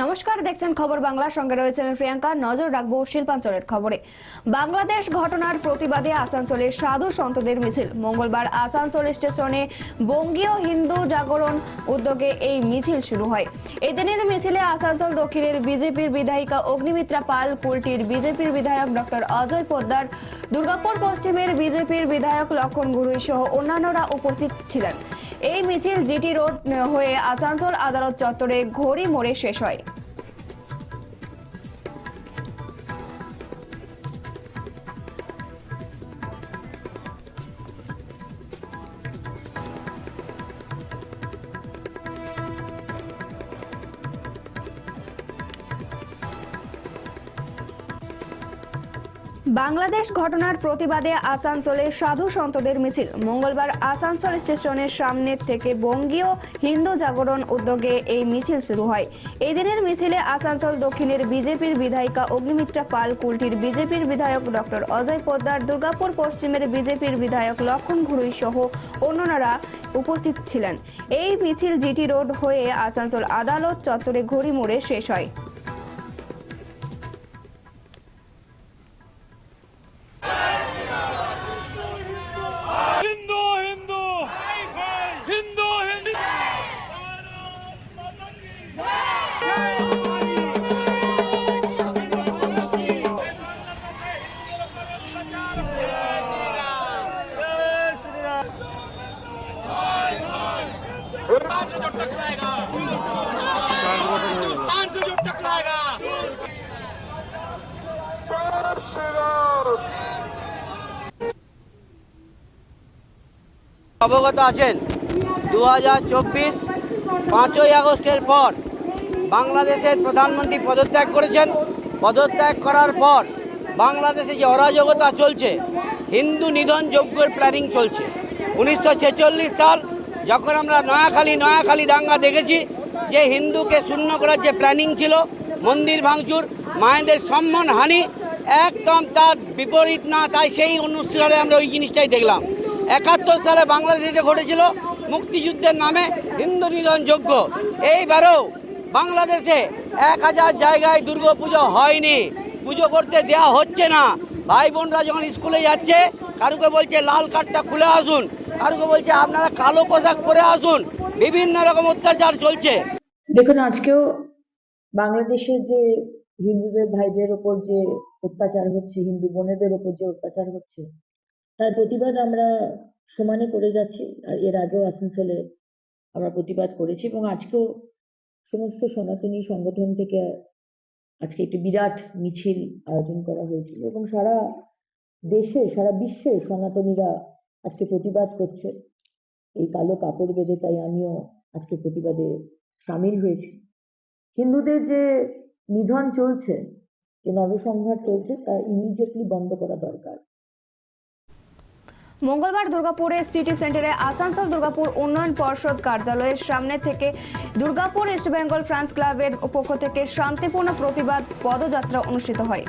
নমস্কার দেখছেন খবর বাংলা। সঙ্গে রয়েছে আমি প্রিয়াঙ্কা। নজর রাখব শিল্পাঞ্চলের খবরে। বাংলাদেশ ঘটনার প্রতিবাদে আসানসোলের সাধু সন্তদের মিছিল। মঙ্গলবার আসানসোল স্টেশনে বঙ্গীয় হিন্দু জাগরণ উদ্যোগে এই মিছিল শুরু হয়। এদিনের মিছিলে আসানসোল দক্ষিণের বিজেপির বিধায়িকা অগ্নিমিত্রা পাল, কুলটির বিজেপির বিধায়ক ডক্টর অজয় পোদ্দার, দুর্গাপুর পশ্চিমের বিজেপির বিধায়ক লক্ষণ গুরুই সহ অন্যান্যরা উপস্থিত ছিলেন। এই মিছিল জিটি রোড হয়ে আসানসোল আদালত চত্বরে ঘড়ি মোড়ে শেষ হয়। বাংলাদেশ ঘটনার প্রতিবাদে আসানসোলে সাধু সন্তদের মিছিল। মঙ্গলবার আসানসোল স্টেশনের সামনে থেকে বঙ্গীয় হিন্দু জাগরণ উদ্যোগে এই মিছিল শুরু হয়। এই দিনের মিছিলে আসানসোল দক্ষিণের বিজেপির বিধায়িকা অগ্নিমিত্রা পাল, কুলটির বিজেপির বিধায়ক ডক্টর অজয় পোদ্দার, দুর্গাপুর পশ্চিমের বিজেপির বিধায়ক লক্ষণ ঘুরুই সহ অন্যরা উপস্থিত ছিলেন। এই মিছিল জিটি রোড হয়ে আসানসোল আদালত চত্বরে ঘড়ি মোড়ে শেষ হয়। অবগত আছেন দু হাজার চব্বিশ পাঁচই আগস্টের পর বাংলাদেশের প্রধানমন্ত্রী পদত্যাগ করেছেন। পদত্যাগ করার পর বাংলাদেশে যে অরাজকতা চলছে, হিন্দু নিধন যজ্ঞের প্ল্যানিং চলছে। উনিশশো ছেচল্লিশ সাল যখন আমরা নয়াখালী নয়াখালী দাঙ্গা দেখেছি, যে হিন্দুকে শূন্য করার যে প্ল্যানিং ছিল, মন্দির ভাঙচুর, মায়েদের সম্মান হানি, একদম তার বিপরীত না, তাই সেই অনুষ্ঠানে আমরা ওই জিনিসটাই দেখলাম। একাত্তর সালে বাংলাদেশে ঘটেছিল, মুক্তিযুদ্ধের নামে হিন্দু নিধন এইবারও বাংলাদেশে এক হাজার জায়গায় দুর্গাপুজো হয়নি। পুজো করতে দেয়া হচ্ছে না। ভাই বোনরা যখন স্কুলে যাচ্ছে, কারুকে বলছে লাল কার্ডটা খুলে আসুন, কারুকে বলছে আপনারা কালো পোশাক পরে আসুন, বিভিন্ন রকম অত্যাচার চলছে। দেখুন, আজকেও বাংলাদেশে যে হিন্দুদের ভাইদের ওপর যে অত্যাচার হচ্ছে, হিন্দু বোনেদের ওপর যে অত্যাচার হচ্ছে তার প্রতিবাদ আমরা সমানে করে যাচ্ছি আর এর আগেও আসানসোলে আমরা প্রতিবাদ করেছি এবং আজকেও সমস্ত সনাতনী সংগঠন থেকে আজকে একটি বিরাট মিছিল আয়োজন করা হয়েছিল এবং সারা দেশে, সারা বিশ্বে সনাতনীরা আজকে প্রতিবাদ করছে। এই কালো কাপড় বেঁধে তাই আমিও আজকে প্রতিবাদে সামিল হয়েছি। হিন্দুদের যে নিধন চলছে, যে নরসংহার চলছে, তা ইমিডিয়েটলি বন্ধ করা দরকার। মঙ্গলবার দুর্গাপুরে সিটি সেন্টারে আসানসোল দুর্গাপুর উন্নয়ন পর্ষদ কার্যালয়ের সামনে থেকে দুর্গাপুর ইস্ট বেঙ্গল ফ্রান্স ক্লাবের পক্ষ থেকে শান্তিপূর্ণ প্রতিবাদ পদযাত্রা অনুষ্ঠিত হয়।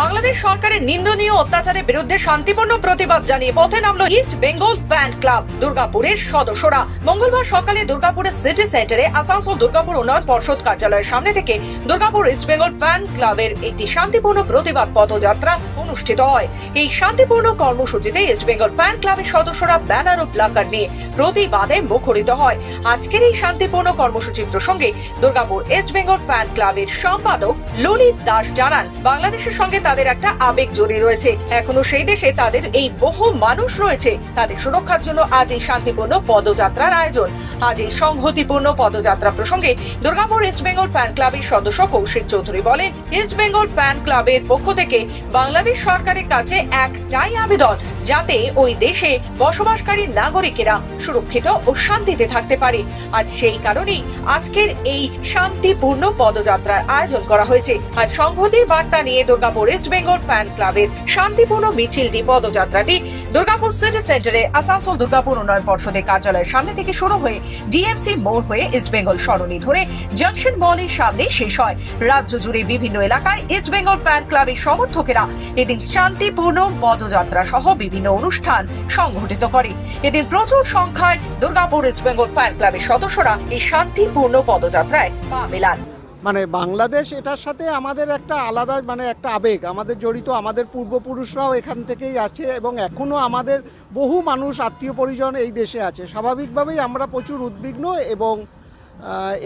বাংলাদেশ সরকারের নিন্দনীয় অত্যাচারের বিরুদ্ধে শান্তিপূর্ণ প্রতিবাদ জানিয়ে পথে নামলো ইস্ট বেঙ্গল ফ্যান ক্লাব, দুর্গাপুরের সদস্যরা। মঙ্গলবার সকালে দুর্গাপুরের সিটি সেন্টারে আসানসোল দুর্গাপুর উন্নয়ন পর্ষদ কার্যালয়ের সামনে থেকে দুর্গাপুর ইস্ট বেঙ্গল ফ্যান ক্লাবের একটি শান্তিপূর্ণ প্রতিবাদ পদযাত্রা অনুষ্ঠিত হয়। এই শান্তিপূর্ণ কর্মসূচিতে ইস্ট বেঙ্গল ফ্যান ক্লাবের সদস্যরা ব্যানার ও প্লাকার্ড নিয়ে প্রতিবাদে মুখরিত হয়। আজকের এই শান্তিপূর্ণ কর্মসূচি প্রসঙ্গে দুর্গাপুর ইস্ট বেঙ্গল ফ্যান ক্লাবের সম্পাদক ললিত দাস জানান, বাংলাদেশের সঙ্গে তাদের একটা আবেগ জড়িয়ে রয়েছে। এখনও সেই দেশে তাদের এই বহু মানুষ রয়েছে। তাদের সুরক্ষার জন্য আজ এই শান্তিপূর্ণ পদযাত্রার আয়োজন। আজ এই সংহতিপূর্ণ পদযাত্রা প্রসঙ্গে দুর্গাপুর ইস্ট বেঙ্গল ফ্যান ক্লাবের সদস্য কৌশিক চৌধুরী বলেন ইস্ট বেঙ্গল ফ্যান ক্লাবের পক্ষ থেকে বাংলাদেশ সরকারের কাছে একটাই আবেদন, যাতে ওই দেশে বসবাসকারী নাগরিকেরা সুরক্ষিত ও শান্তিতে থাকতে পারে। আজ সেই কারণেই আজকের এই শান্তিপূর্ণ পদযাত্রার আয়োজন করা হয়েছে। আজ সংহতির বার্তা নিয়ে দুর্গাপুর ইস্ট বেঙ্গল ফ্যান ক্লাবের শান্তিপূর্ণ মিছিলটি পদযাত্রাটি দুর্গাপুর সিটি সেন্টারে আসানসোল দুর্গাপুর উন্নয়ন পর্ষদের কার্যালয়ের সামনে থেকে শুরু হয়ে ডিএমসি মোড় হয়ে ইস্ট বেঙ্গল সরণি ধরে জাংশন মলের সামনে শেষ হয়। রাজ্য জুড়ে বিভিন্ন এলাকায় ইস্ট বেঙ্গল ফ্যান ক্লাবের সমর্থকেরা এদিন শান্তিপূর্ণ পদযাত্রা সহ বিভিন্ন অনুষ্ঠান সংঘটিত করে। এদিন প্রচুর সংখ্যায় দুর্গাপুর ইস্ট বেঙ্গল ফ্যান ক্লাবের সদস্যরা এই শান্তিপূর্ণ পদযাত্রায় পা মেলান। মানে বাংলাদেশ এটার সাথে আমাদের একটা আলাদা মানে একটা আবেগ। আমাদের জড়িত আমাদের পূর্বপুরুষরাও এখান থেকেই আছে এবং এখনও আমাদের বহু মানুষ, আত্মীয় পরিজন এই দেশে আছে। স্বাভাবিকভাবেই আমরা প্রচুর উদ্বিগ্ন এবং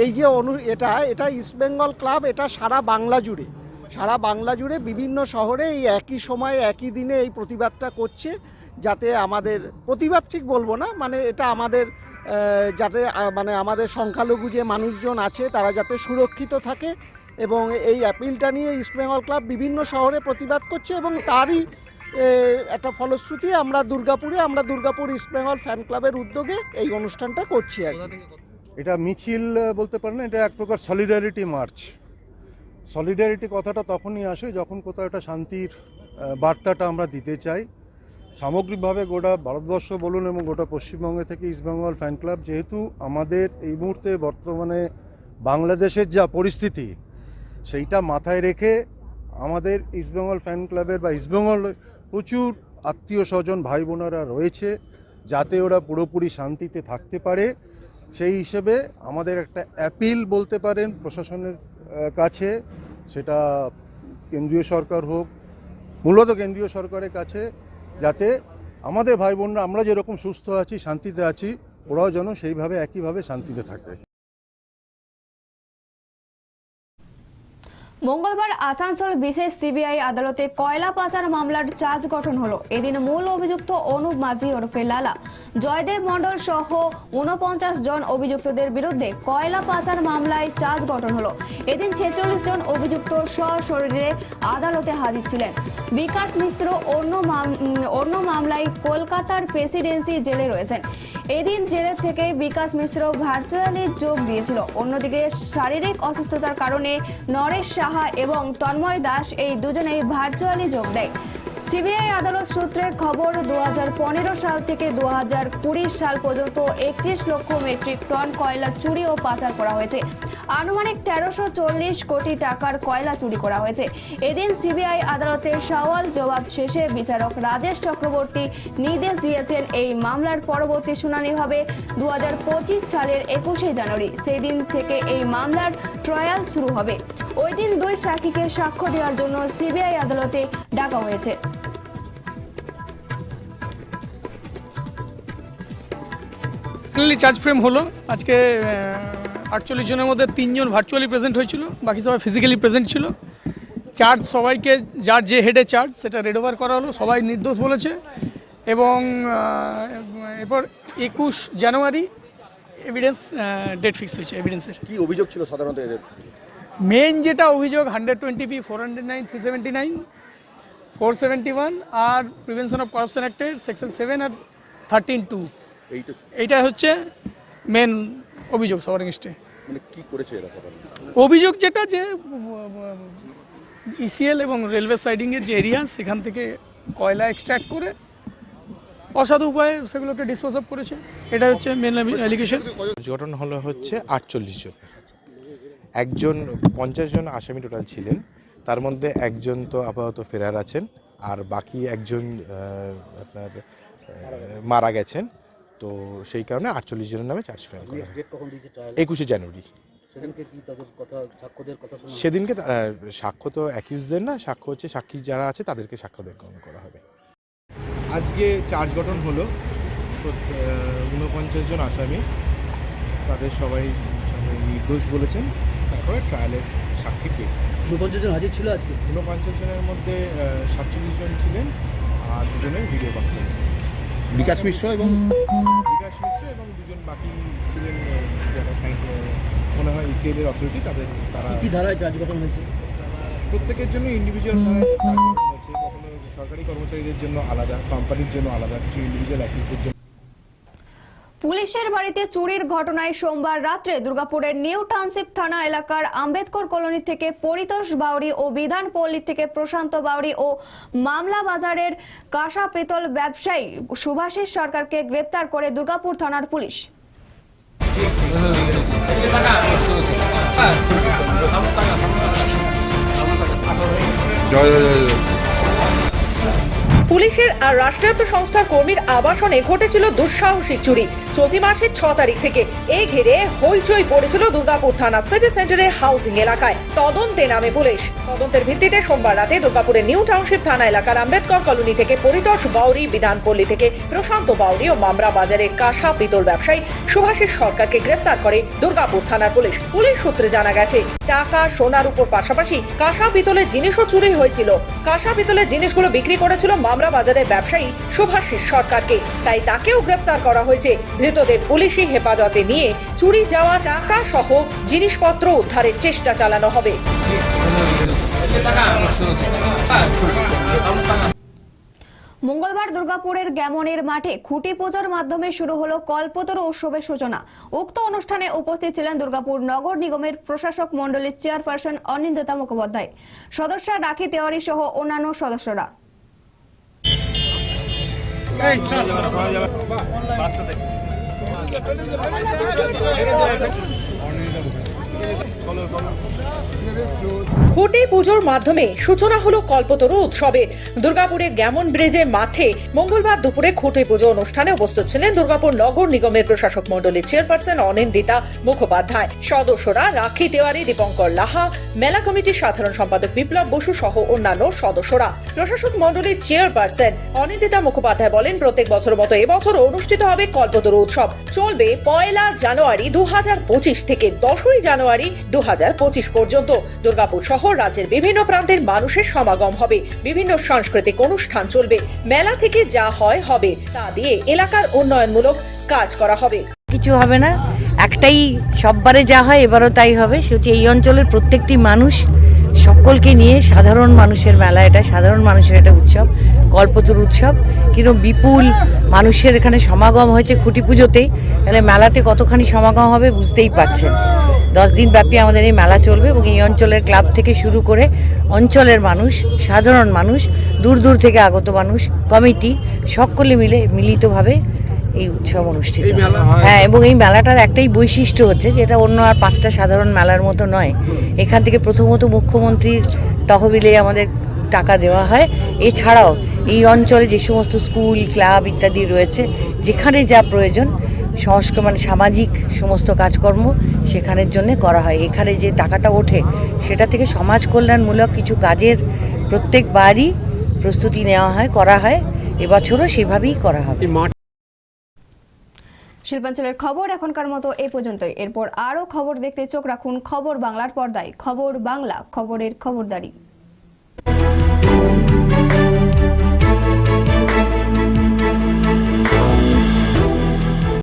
এই যে অনু, এটা এটা ইস্টবেঙ্গল ক্লাব এটা সারা বাংলা জুড়ে। সারা বাংলা জুড়ে বিভিন্ন শহরে এই একই সময়ে, একই দিনে এই প্রতিবাদটা করছে যাতে আমাদের, প্রতিবাদ ঠিক বলব না মানে এটা আমাদের যাতে মানে আমাদের সংখ্যালঘু যে মানুষজন আছে তারা যাতে সুরক্ষিত থাকে এবং এই অ্যাপিলটা নিয়ে ইস্টবেঙ্গল ক্লাব বিভিন্ন শহরে প্রতিবাদ করছে এবং তারই একটা ফলশ্রুতি আমরা দুর্গাপুরে, আমরা দুর্গাপুর ইস্টবেঙ্গল ফ্যান ক্লাবের উদ্যোগে এই অনুষ্ঠানটা করছি আর এটা মিছিল বলতে পারেন এটা এক প্রকার সলিডারিটি মার্চ সলিডারিটি কথাটা তখনই আসে যখন কোথাও একটা শান্তির বার্তাটা আমরা দিতে চাই। সামগ্রিকভাবে গোটা ভারতবর্ষ বলুন এবং গোটা পশ্চিমবঙ্গে থেকে ইস্টবেঙ্গল ফ্যান ক্লাব যেহেতু আমাদের এই মুহূর্তে বর্তমানে বাংলাদেশের যা পরিস্থিতি, সেইটা মাথায় রেখে আমাদের ইস্টবেঙ্গল ফ্যান ক্লাবের বা ইস্টবেঙ্গল প্রচুর আত্মীয় স্বজন, ভাই বোনেরা রয়েছে, যাতে ওরা পুরোপুরি শান্তিতে থাকতে পারে। সেই হিসেবে আমাদের একটা অ্যাপিল বলতে পারেন, প্রশাসনের কাছে, সেটা কেন্দ্রীয় সরকার হোক, মূলত কেন্দ্রীয় সরকারের কাছে, যাতে আমাদের ভাই বোনরা, আমরা যেরকম সুস্থ আছি, শান্তিতে আছি, ওরাও যেন সেইভাবে, একইভাবে শান্তিতে থাকে। মঙ্গলবার আসানসোল বিশেষ সিবিআই আদালতে কয়লা পাচার মামলার চার্জ গঠন হলো। এদিন মূল অভিযুক্ত অনুপ মাঝি ওরফে লালা। জয়দেব মণ্ডল সহ উনপঞ্চাশ জন অভিযুক্তদের বিরুদ্ধে কয়লা পাচার মামলায় চার্জ গঠন হলো। এদিন ছেচল্লিশ জন অভিযুক্ত সশরীরে আদালতে হাজির ছিলেন। বিকাশ মিশ্র অন্য অন্য মামলায় কলকাতার প্রেসিডেন্সি জেলে রয়েছেন। এদিন জেলে থেকে বিকাশ মিশ্র ভার্চুয়ালি যোগ দিয়েছিল। অন্যদিকে শারীরিক অসুস্থতার কারণে নরেশ সাহা এবং তন্ময় দাস এই দুজনেই ভার্চুয়ালি যোগ দেয়। সিবিআই আদালত সূত্রের খবর দু হাজার পনেরো সাল থেকে দু হাজার কুড়ি সাল পর্যন্ত একত্রিশ লক্ষ মেট্রিক টন কয়লা চুরি ও পাচার করা হয়েছে। আনুমানিক তেরোশো কোটি টাকার কয়লা চুরি করা হয়েছে। এদিন সিবিআই আদালতের সওয়াল জবাব শেষে বিচারক রাজেশ চক্রবর্তী নির্দেশ দিয়েছেন এই মামলার পরবর্তী শুনানি হবে দু হাজার পঁচিশ সালের একুশে জানুয়ারি। সেই দিন থেকে এই মামলার ট্রায়াল শুরু হবে। ওই দিন দুই সাক্ষীকে সাক্ষ্য দেওয়ার জন্য সিবিআই আদালতে ডাকা হয়েছে। ফাইনালি চার্জ ফ্রেম হলো। আজকে আটচল্লিশ জনের মধ্যে তিনজন ভার্চুয়ালি প্রেজেন্ট হয়েছিল বাকি সবাই ফিজিক্যালি প্রেজেন্ট ছিল। চার্জ সবাইকে যার যে হেডে চার্জ সেটা রেড ওভার করা হলো সবাই নির্দোষ বলেছে। এবং এরপর একুশ জানুয়ারি এভিডেন্স ডেট ফিক্স হয়েছে এভিডেন্সের কি অভিযোগ ছিল সাধারণত এদের? মেন যেটা অভিযোগ hundred twenty B four hundred nine three seventy nine four seventy one R prevention of corruption অ্যাক্টের সেকশন সেভেন আর থার্টিন টু এইটা হচ্ছে মেন অভিযোগ সবার এগেনস্টে। মানে কি করেছে অভিযোগ যেটা যে ইসিএল এবং রেলওয়ে সাইডিংয়ের যে এরিয়া সেখান থেকে কয়লা এক্সট্র্যাক্ট করে অসাধু উপায়ে সেগুলোকে ডিসপোজ অফ করেছে। এটা হচ্ছে মেন অ্যালিগেশন গঠন হলো হচ্ছে আটচল্লিশ জন একজন পঞ্চাশ জন আসামি টোটাল ছিলেন। তার মধ্যে একজন তো আপাতত ফেরার আছেন আর বাকি একজন আপনার মারা গেছেন। তো সেই কারণে আটচল্লিশ জনের নামে চার্জ ফ্রেম করা একুশে জানুয়ারি। সেদিনকে সাক্ষ্য তো অ্যাকিউজদের না সাক্ষ্য হচ্ছে সাক্ষী যারা আছে তাদেরকে সাক্ষ্য গ্রহণ করা হবে। আজকে চার্জ গঠন হলো ঊনপঞ্চাশ জন আসামি। তাদের সবাই সবাই নির্দোষ বলেছেন। তারপরে ট্রায়ালের সাক্ষী পেয়ে। ঊনপঞ্চাশ জন হাজির ছিল আজকে? ঊনপঞ্চাশ জনের মধ্যে সাতচল্লিশ জন ছিলেন আর দুজনের ভিডিও কনফারেন্স বিকাশ মিশ্র এবং বিকাশ মিশ্র এবং দুজন বাকি ছিলেন যারা সাইন্স মনে হয় ইসিএল এর অথরিটি তাদের তারা কি ধারায় চার্জ গঠন হয়েছে প্রত্যেকের জন্য ইন্ডিভিজুয়াল ধারায় চার্জ কখন হয়েছে। কখনো সরকারি কর্মচারীদের জন্য আলাদা কোম্পানির জন্য আলাদা কিছু ইন্ডিভিজুয়াল অ্যাক্টিভিস্টদের জন্য পুলিশের বাড়িতে চুরির ঘটনায় সোমবার রাত্রে দুর্গাপুরের নিউ টাউনশিপ থানা এলাকার আম্বেদকর কলোনি থেকে পরিতোষ বাউরি ও বিধানপল্লী থেকে প্রশান্ত বাউরি ও মামলা বাজারের কাঁসা পেতল ব্যবসায়ী সুভাষিস সরকারকে গ্রেপ্তার করে দুর্গাপুর থানার পুলিশ জয় জয় জয়। পুলিশের আর রাষ্ট্রায়ত্ত সংস্থার কর্মীর আবাসনে ঘটেছিল দুঃসাহসিক চুরি। চলতি মাসের ছ তারিখ থেকে এ ঘিরে হইচই পড়েছিল দুর্গাপুর থানা সিটি সেন্টারের হাউসিং এলাকায়। তদন্তে নামে পুলিশ। তদন্তের ভিত্তিতে সোমবার রাতে দুর্গাপুরের নিউ টাউনশিপ থানা এলাকার আম্বেদকর কলোনি থেকে পরিতোষ বাউরি, বিধানপল্লী থেকে প্রশান্ত বাউরি ও মামরা বাজারে কাঁসা পিতল ব্যবসায়ী সুভাষিস সরকারকে গ্রেপ্তার করে দুর্গাপুর থানার পুলিশ। পুলিশ সূত্রে জানা গেছে, টাকা, সোনার উপর পাশাপাশি কাঁসা পিতলের জিনিসও চুরি হয়েছিল। কাঁসা পিতলের জিনিসগুলো বিক্রি করেছিল মামরা বাজারের ব্যবসায়ী সুভাষিস সরকারকে। তাই তাকেও গ্রেপ্তার করা হয়েছে। ধৃতদের পুলিশি হেফাজতে নিয়ে চুরি যাওয়া টাকা সহ জিনিসপত্র উদ্ধারের চেষ্টা চালানো হবে। মঙ্গলবার দুর্গাপুরের গ্যামনের মাঠে খুঁটি পুজোর মাধ্যমে শুরু হলো কল্পতরু উৎসবের সূচনা। উক্ত অনুষ্ঠানে উপস্থিত ছিলেন দুর্গাপুর নগর নিগমের প্রশাসক মণ্ডলীর চেয়ারপারসন অনিন্দিতা মুখোপাধ্যায়। সদস্য রাখি তেওয়ারি সহ অন্যান্য সদস্যরা। অনলাইন খুঁটি পুজোর মাধ্যমে সূচনা হলো কল্পতরু উৎসবের দুর্গাপুরের গ্যামন ব্রিজের মাঠে মঙ্গলবার দুপুরে খুঁটি পুজো অনুষ্ঠানে উপস্থিত ছিলেন দুর্গাপুর নগর নিগমের প্রশাসক মণ্ডলীর চেয়ারপারসন অনিন্দিতা মুখোপাধ্যায়, সদস্যরা রাখি তেওয়ারি, দীপঙ্কর লাহা, মেলা কমিটির সাধারণ সম্পাদক বিপ্লব বসু সহ অন্যান্য সদস্যরা। প্রশাসক মণ্ডলীর চেয়ারপারসন অনিন্দিতা মুখোপাধ্যায় বলেন, প্রত্যেক বছর মতো এবছর অনুষ্ঠিত হবে কল্পতরু উৎসব। চলবে পয়লা জানুয়ারি দু হাজার পঁচিশ থেকে দশই জানুয়ারি দু হাজার পঁচিশ পর্যন্ত। দুর্গাপুর সহ রাজ্যের বিভিন্ন প্রান্তের মানুষের সমাগম হবে। বিভিন্ন সাংস্কৃতিক অনুষ্ঠান চলবে। মেলা থেকে যা হয় হবে, তা দিয়ে এলাকার উন্নয়নমূলক কাজ করা হবে। কিছু হবে না। একটাই, সববারে যা হয় এবারও তাই হবে। সে হচ্ছে এই অঞ্চলের প্রত্যেকটি মানুষ, সকলকে নিয়ে সাধারণ মানুষের মেলা এটা, সাধারণ মানুষের একটা উৎসব, কল্পতরু উৎসব। কিন্তু বিপুল মানুষের এখানে সমাগম হয়েছে খুঁটি পুজোতে। তাহলে মেলাতে কতখানি সমাগম হবে বুঝতেই পারছেন। দশ দিন ব্যাপী আমাদের এই মেলা চলবে এবং এই অঞ্চলের ক্লাব থেকে শুরু করে অঞ্চলের মানুষ সাধারণ মানুষ দূর দূর থেকে আগত মানুষ কমিটি সকলে মিলে মিলিতভাবে এই উৎসব অনুষ্ঠিত হ্যাঁ এবং এই মেলাটার একটাই বৈশিষ্ট্য হচ্ছে যে এটা অন্য আর পাঁচটা সাধারণ মেলার মতো নয়। এখান থেকে প্রথমত মুখ্যমন্ত্রীর তহবিলে আমাদের টাকা দেওয়া হয়। এছাড়াও এই অঞ্চলে যে সমস্ত স্কুল ক্লাব ইত্যাদি রয়েছে যেখানে যা প্রয়োজন সংস্কার মানে সামাজিক সমস্ত কাজকর্ম সেখানের জন্য করা হয়। এখানে যে টাকাটা ওঠে সেটা থেকে সমাজ কল্যাণমূলক কিছু কাজের প্রত্যেকবারই প্রস্তুতি নেওয়া হয় করা হয়। এবছরও সেভাবেই করা হবে। শিল্পাঞ্চলের খবর এখনকার মতো এ পর্যন্তই। এরপর আরও খবর দেখতে চোখ রাখুন খবর বাংলার পর্দায়। খবর বাংলা খবরের খবরদারি।